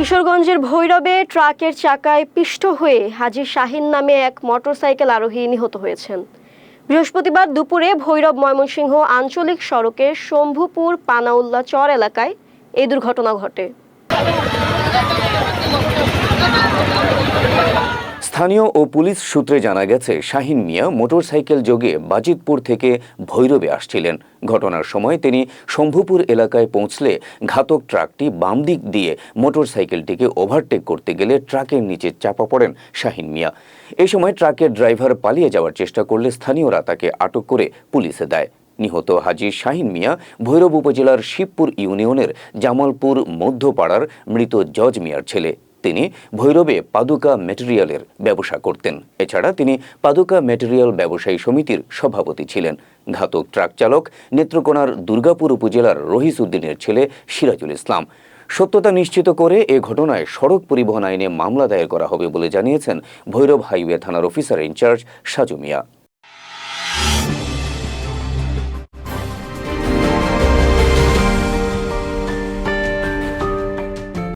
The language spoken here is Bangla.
কিশোরগঞ্জের ভৈরবে ট্রাকের চাকায় পিষ্ট হয়ে হাজি শাহিন নামে এক মোটরসাইকেল আরোহী নিহত হয়েছেন। বৃহস্পতিবার দুপুরে ভৈরব ময়মনসিংহ আঞ্চলিক সড়কে শম্ভুপুর পানাউল্লা চর এলাকায় এই দুর্ঘটনা ঘটে। স্থানীয় ও পুলিশ সূত্রে জানা গেছে, শাহিন মিয়া মোটরসাইকেল যোগে বাজিতপুর থেকে ভৈরবে আসছিলেন। ঘটনার সময় তিনি শম্ভুপুর এলাকায় পৌঁছলে ঘাতক ট্রাকটি বাম দিক দিয়ে মোটরসাইকেলটিকে ওভারটেক করতে গেলে ট্রাকের নিচে চাপা পড়েন শাহিন মিয়া। এই সময় ট্রাকের ড্রাইভার পালিয়ে যাওয়ার চেষ্টা করলে স্থানীয়রা তাকে আটক করে পুলিশে দেয়। নিহত হাজি শাহিন মিয়া ভৈরব উপজেলার শিবপুর ইউনিয়নের জামালপুর মধ্যপাড়ার মৃত জজ মিয়ার ছেলে। তিনি ভৈরবে পাদুকা ম্যাটেরিয়ালের ব্যবসা করতেন। এছাড়া তিনি পাদুকা ম্যাটেরিয়াল ব্যবসায়ী সমিতির সভাপতি ছিলেন। ঘাতক ট্রাক চালক, নেত্রকোনার দুর্গাপুর উপজেলার রহিস উদ্দিনের ছেলে সিরাজুল ইসলাম। সত্যতা নিশ্চিত করে এ ঘটনায় সড়ক পরিবহন আইনে মামলা দায়ের করা হবে বলে জানিয়েছেন ভৈরব হাইওয়ে থানার অফিসার ইনচার্জ সাজু মিয়া।